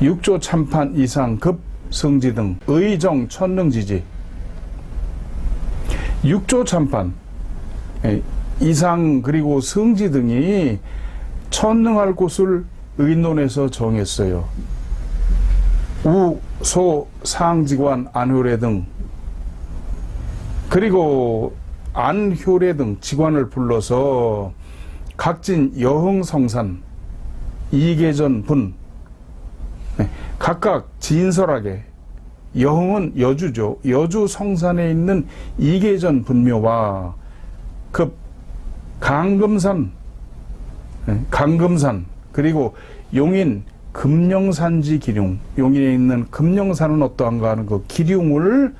육조 참판 이상 급 성지 등 의정 천능 지지 육조 참판 예, 이상 그리고 성지 등이 천능할 곳을 의논해서 정했어요. 우, 소, 상지관, 안효례 등 그리고 안효례 등 직관을 불러서 각진 여흥성산 이계전 분 네, 각각 진설하게 여흥은 여주죠. 여주 성산에 있는 이계전 분묘와 급 강금산 네, 강금산 그리고 용인 금령산지 기룡 용인에 있는 금령산은 어떠한가 하는 그 기룡을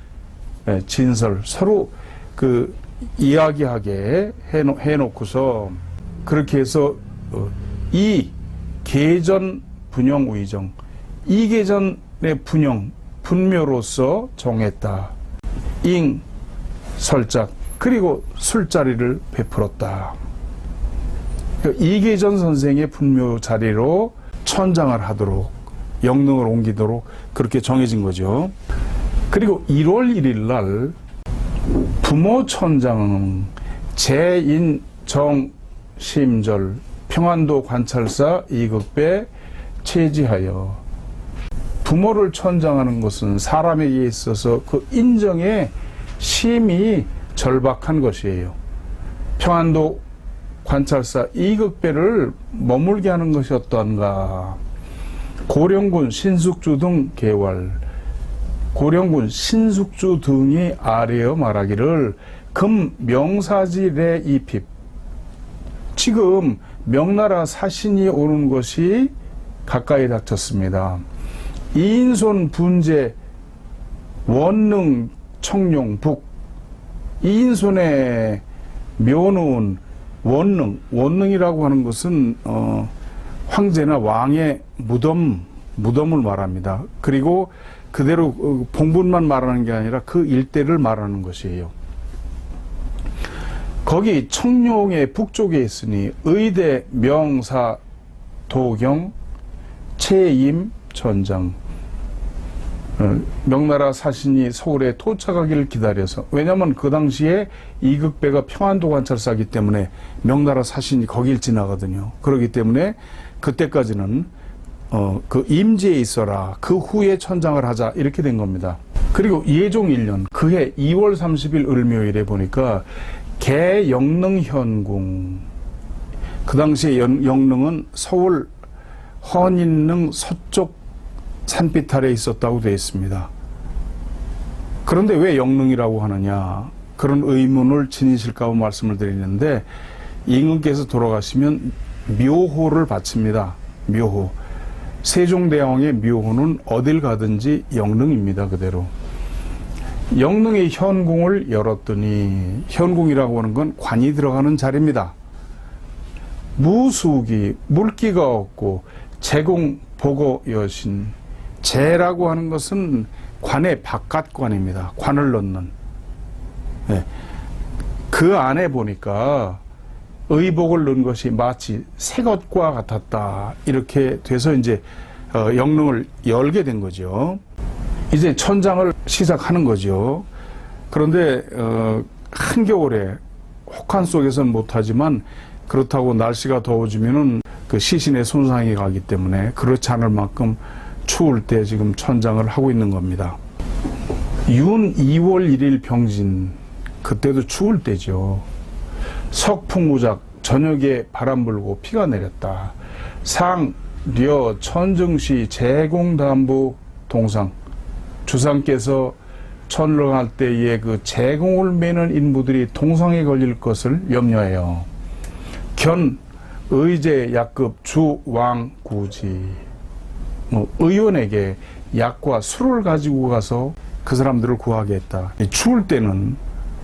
예, 진설 서로 그 이야기하게 해놓, 해놓고서 그렇게 해서 어, 이 계전 분영 우의정 이 계전의 분영 분묘로서 정했다. 잉 설작 그리고 술자리를 베풀었다. 그러니까 이계전 선생의 분묘 자리로 천장을 하도록 영능을 옮기도록 그렇게 정해진 거죠. 그리고 1월 1일 날 부모 천장 재인 정 심절 평안도 관찰사 이극배 체지하여 부모를 천장하는 것은 사람에게 있어서 그 인정의 심이 절박한 것이에요. 평안도 관찰사 이극배를 머물게 하는 것이 어떠한가. 고령군 신숙주 등 개월 고령군 신숙주 등이 아래어 말하기를 금 명사질의 이핍 지금 명나라 사신이 오는 것이 가까이 닥쳤습니다. 이인손 분재 원능 청룡 북 이인손의 묘는 원능 원능이라고 하는 것은 어, 황제나 왕의 무덤 무덤을 말합니다. 그리고 그대로 어, 봉분만 말하는 게 아니라 그 일대를 말하는 것이에요. 거기 청룡의 북쪽에 있으니 의대 명사 도경 최임 전장 어, 명나라 사신이 서울에 도착하기를 기다려서 왜냐하면 그 당시에 이극배가 평안도 관찰사기 때문에 명나라 사신이 거길 지나거든요. 그렇기 때문에 그때까지는 어, 그 임지에 있어라. 그 후에 천장을 하자. 이렇게 된 겁니다. 그리고 예종 1년 그해 2월 30일 을묘일에 보니까 개영릉현궁 그 당시에 연- 영릉은 서울 헌인릉 서쪽 산빛 아래 있었다고 되어 있습니다. 그런데 왜 영릉이라고 하느냐 그런 의문을 지니실까 봐 말씀을 드리는데 임금께서 돌아가시면 묘호를 바칩니다. 묘호. 세종대왕의 묘호는 어딜 가든지 영릉입니다. 그대로. 영릉의 현궁을 열었더니 현궁이라고 하는 건 관이 들어가는 자리입니다. 무수기 물기가 없고 제공 보고 여신 제라고 하는 것은 관의 바깥관입니다. 관을 넣는. 네. 그 안에 보니까 의복을 넣은 것이 마치 새 것과 같았다. 이렇게 돼서 이제 어, 영릉을 열게 된 거죠. 이제 천장을 시작하는 거죠. 그런데 어, 한겨울에 혹한 속에서는 못하지만 그렇다고 날씨가 더워지면은 그 시신의 손상이 가기 때문에 그렇지 않을 만큼 추울 때 지금 천장을 하고 있는 겁니다. 윤 2월 1일 병진 그때도 추울 때죠. 석풍무작 저녁에 바람 불고 피가 내렸다. 상, 려, 천정시 제공담부 동상 주상께서 천령할 때에 그 제공을 매는 인부들이 동상에 걸릴 것을 염려해요. 견, 의제, 약급, 주, 왕, 구지. 뭐 의원에게 약과 술을 가지고 가서 그 사람들을 구하게 했다. 이 추울 때는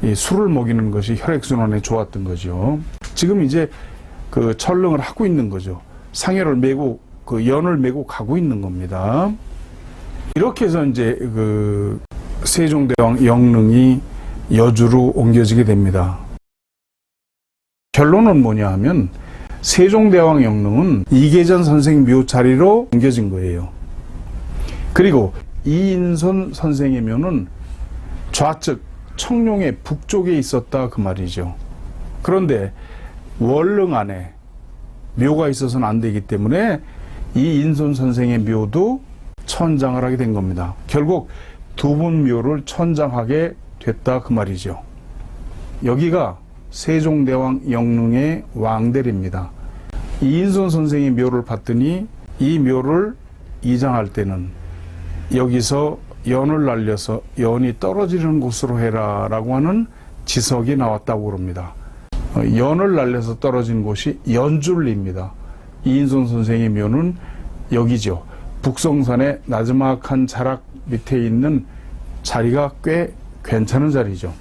이 술을 먹이는 것이 혈액순환에 좋았던 거죠. 지금 이제 그 철릉을 하고 있는 거죠. 상해를 메고 그 연을 메고 가고 있는 겁니다. 이렇게 해서 이제 그 세종대왕 영릉이 여주로 옮겨지게 됩니다. 결론은 뭐냐 하면 세종대왕 영릉은 이계전 선생 묘 자리로 옮겨진 거예요. 그리고 이인선 선생의 묘는 좌측 청룡의 북쪽에 있었다 그 말이죠. 그런데 월릉 안에 묘가 있어서는 안 되기 때문에 이인선 선생의 묘도 천장을 하게 된 겁니다. 결국 두 분 묘를 천장하게 됐다 그 말이죠. 여기가 세종대왕 영릉의 왕대리입니다. 이인선 선생의 묘를 봤더니 이 묘를 이장할 때는 여기서 연을 날려서 연이 떨어지는 곳으로 해라 라고 하는 지석이 나왔다고 그럽니다. 어, 연을 날려서 떨어진 곳이 연줄리입니다. 이인선 선생의 묘는 여기죠. 북성산의 나지막한 자락 밑에 있는 자리가 꽤 괜찮은 자리죠.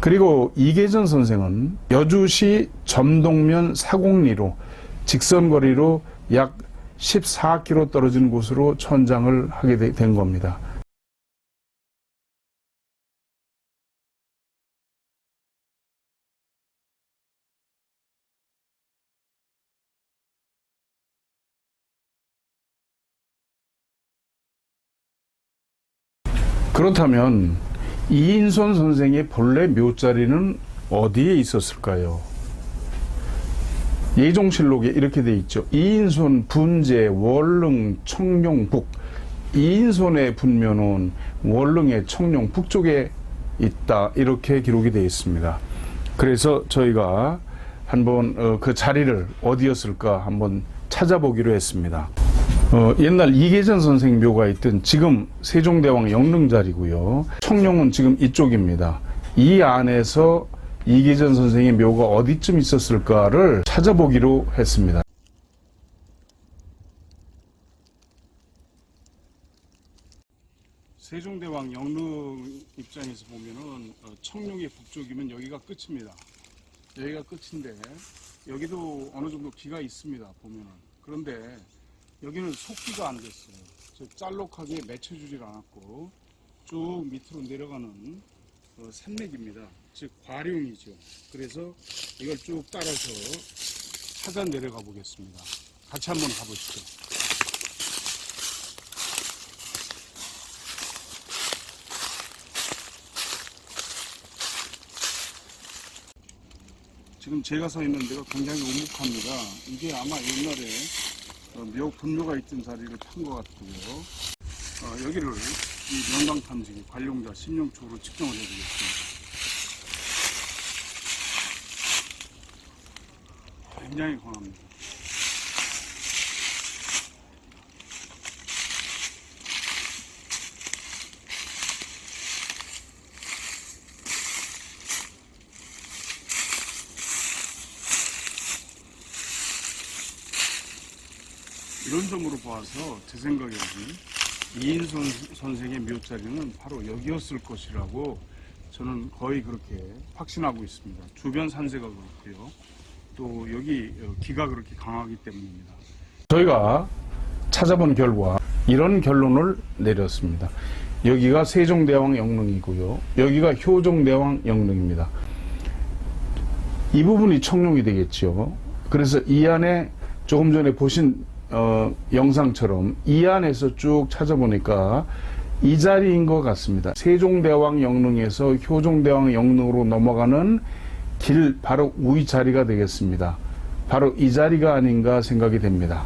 그리고 이계전 선생은 여주시 점동면 사공리로 직선거리로 약 14km 떨어진 곳으로 천장을 하게 되- 된 겁니다. 그렇다면 이인선 선생의 본래 묘자리는 어디에 있었을까요? 예종실록에 이렇게 돼 있죠. 이인손 분재 월릉 청룡 북 이인손의 분묘는 월릉의 청룡 북쪽에 있다 이렇게 기록이 되어 있습니다. 그래서 저희가 한번 어, 그 자리를 어디였을까 한번 찾아보기로 했습니다. 어, 옛날 이계전 선생 묘가 있던 지금 세종대왕 영릉 자리고요. 청룡은 지금 이쪽입니다. 이 안에서 이계전 선생의 묘가 어디쯤 있었을까를 찾아보기로 했습니다. 세종대왕 영릉 입장에서 보면은 어, 청룡의 북쪽이면 여기가 끝입니다. 여기가 끝인데 여기도 어느 정도 기가 있습니다. 보면은 그런데 여기는 속기가 안 됐어요. 저 짤록하게 맺혀주질 않았고 쭉 밑으로 내려가는 어, 산맥입니다. 즉 과룡이죠. 그래서 이걸 쭉 따라서 찾아 내려가 보겠습니다. 같이 한번 가보시죠. 지금 제가 서 있는 데가 굉장히 우묵합니다. 이게 아마 옛날에 어, 묘 분묘가 있던 자리를 탄것 같고요. 어, 여기를 이 명강 탐지기 관룡자 심령초로 측정을 해보겠습니다. 굉장히 강합니다. 이런 점으로 봐서 제 생각에는 이인선 선생의 묘자리는 바로 여기였을 것이라고 저는 거의 그렇게 확신하고 있습니다. 주변 산세가 그렇고요. 또 여기 어, 기가 그렇게 강하기 때문입니다. 저희가 찾아본 결과 이런 결론을 내렸습니다. 여기가 세종대왕 영릉이고요. 여기가 효종대왕 영릉입니다. 이 부분이 청룡이 되겠죠. 그래서 이 안에 조금 전에 보신 어, 영상처럼 이 안에서 쭉 찾아보니까 이 자리인 것 같습니다. 세종대왕 영릉에서 효종대왕 영릉으로 넘어가는 길 바로 우이 자리가 되겠습니다. 바로 이 자리가 아닌가 생각이 됩니다.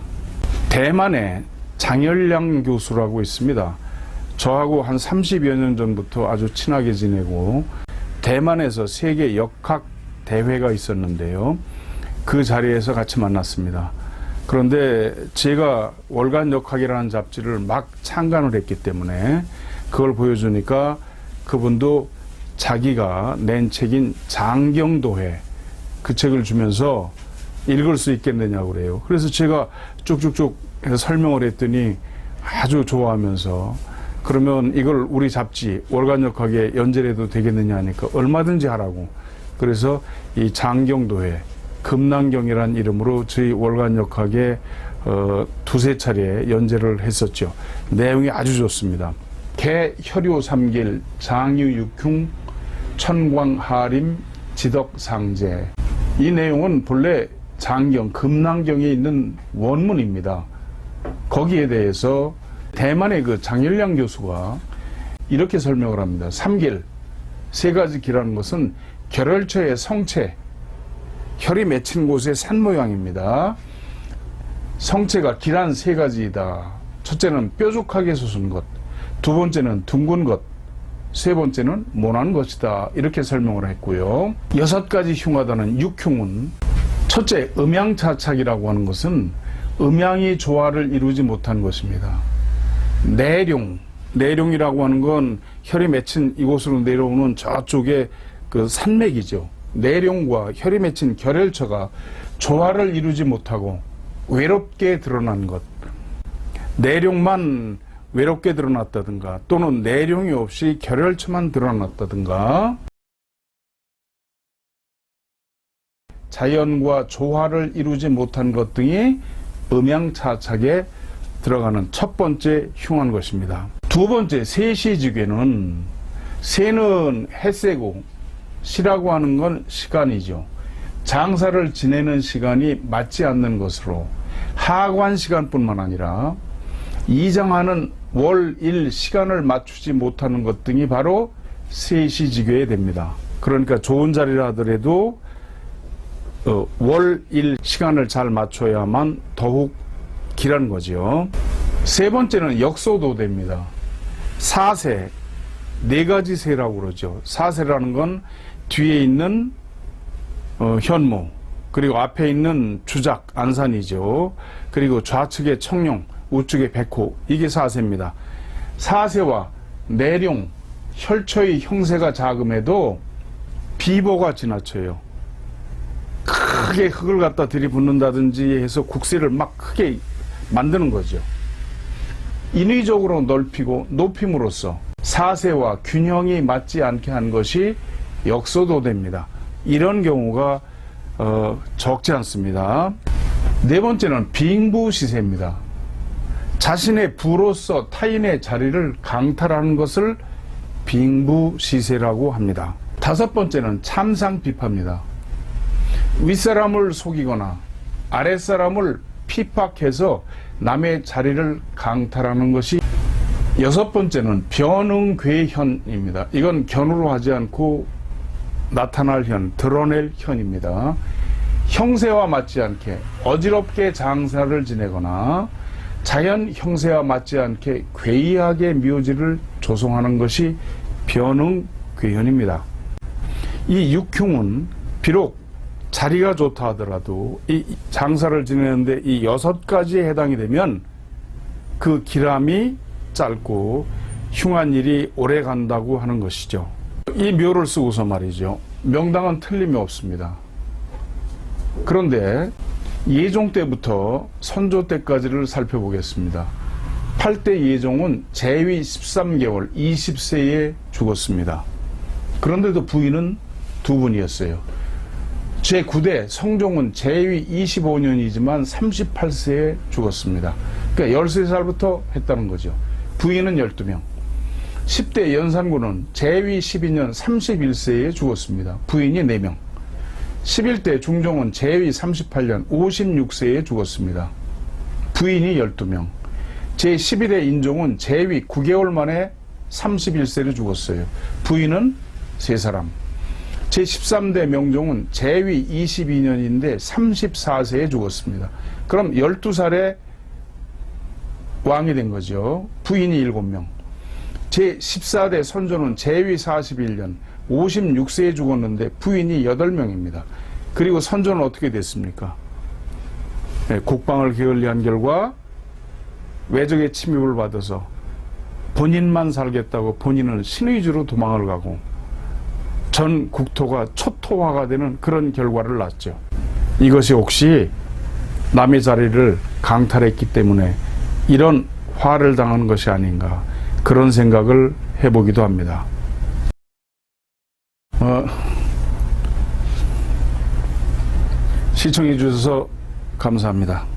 대만에 장열량 교수라고 있습니다. 저하고 한 30여 년 전부터 아주 친하게 지내고 대만에서 세계 역학 대회가 있었는데요. 그 자리에서 같이 만났습니다. 그런데 제가 월간 역학이라는 잡지를 막 창간을 했기 때문에 그걸 보여주니까 그분도 자기가 낸 책인 장경도회 그 책을 주면서 읽을 수 있겠느냐고 그래요. 그래서 제가 쭉쭉쭉 해서 설명을 했더니 아주 좋아하면서 그러면 이걸 우리 잡지 월간역학에 연재해도 되겠느냐 하니까 얼마든지 하라고. 그래서 이 장경도회 금난경이라는 이름으로 저희 월간역학에 어, 두세 차례 연재를 했었죠. 내용이 아주 좋습니다. 개 혈유 삼길 장유 육흉 천광 하림 지덕 상제 이 내용은 본래 장경 금난경에 있는 원문입니다. 거기에 대해서 대만의 그 장일량 교수가 이렇게 설명을 합니다. 삼길 세 가지 기라는 것은 결혈처의 성체 혈이 맺힌 곳의 산 모양입니다. 성체가 길한 세 가지이다. 첫째는 뾰족하게 솟은 것, 두 번째는 둥근 것, 세 번째는 모난 것이다. 이렇게 설명을 했고요. 여섯 가지 흉하다는 육흉은 첫째 음양차착이라고 하는 것은 음양이 조화를 이루지 못한 것입니다. 내룡, 내룡이라고 하는 건 혈이 맺힌 이곳으로 내려오는 저쪽에 그 산맥이죠. 내룡과 혈이 맺힌 결혈처가 조화를 이루지 못하고 외롭게 드러난 것. 내룡만 외롭게 드러났다든가 또는 내룡이 없이 결혈처만 드러났다든가 자연과 조화를 이루지 못한 것 등이 음양차착에 들어가는 첫 번째 흉한 것입니다. 두 번째 세시지괴는 세는 해세고 시라고 하는 건 시간이죠. 장사를 지내는 시간이 맞지 않는 것으로 하관 시간뿐만 아니라 이장하는 월, 일 시간을 맞추지 못하는 것 등이 바로 세시지교에 됩니다. 그러니까 좋은 자리라 하더라도 어, 월, 일 시간을 잘 맞춰야만 더욱 길한 거죠. 세 번째는 역소도 됩니다. 사세, 네 가지 세라고 그러죠. 사세라는 건 뒤에 있는 어, 현무, 그리고 앞에 있는 주작, 안산이죠. 그리고 좌측에 청룡, 우측에 백호, 이게 사세입니다. 사세와 내룡, 혈처의 형세가 작음에도 비보가 지나쳐요. 크게 흙을 갖다 들이붓는다든지 해서 국세를 막 크게 만드는 거죠. 인위적으로 넓히고 높임으로써 사세와 균형이 맞지 않게 한 것이 역소도됩니다. 이런 경우가 어, 적지 않습니다. 네 번째는 빙부 시세입니다. 자신의 부로서 타인의 자리를 강탈하는 것을 빙부 시세라고 합니다. 다섯 번째는 참상 비파입니다. 윗사람을 속이거나 아랫사람을 핍박해서 남의 자리를 강탈하는 것이 여섯 번째는 변응괴현입니다. 이건 견으로 하지 않고 나타날 현, 드러낼 현입니다. 형세와 맞지 않게 어지럽게 장사를 지내거나 자연 형세와 맞지 않게 괴이하게 묘지를 조성하는 것이 변응괴현입니다. 이 육흉은 비록 자리가 좋다 하더라도 이 장사를 지내는데 이 여섯 가지에 해당이 되면 그 기람이 짧고 흉한 일이 오래 간다고 하는 것이죠. 이 묘를 쓰고서 말이죠. 명당은 틀림이 없습니다. 그런데 예종 때부터 선조 때까지를 살펴보겠습니다. 8대 예종은 재위 13개월 20세에 죽었습니다. 그런데도 부인은 두 분이었어요. 제9대 성종은 재위 25년이지만 38세에 죽었습니다. 그러니까 13살부터 했다는 거죠. 부인은 12명. 10대 연산군은 재위 12년 31세에 죽었습니다. 부인이 4명. 11대 중종은 재위 38년 56세에 죽었습니다. 부인이 12명. 제11대 인종은 재위 9개월 만에 31세를 죽었어요. 부인은 3사람. 제13대 명종은 재위 22년인데 34세에 죽었습니다. 그럼 12살에 왕이 된 거죠. 부인이 7명. 제14대 선조는 재위 41년 56세에 죽었는데 부인이 8명입니다. 그리고 선조는 어떻게 됐습니까? 네, 국방을 게을리한 결과 외적의 침입을 받아서 본인만 살겠다고 본인은 신의주로 도망을 가고 전 국토가 초토화가 되는 그런 결과를 낳았죠. 이것이 혹시 남의 자리를 강탈했기 때문에 이런 화를 당한 것이 아닌가 그런 생각을 해보기도 합니다. 어, 시청해 주셔서 감사합니다.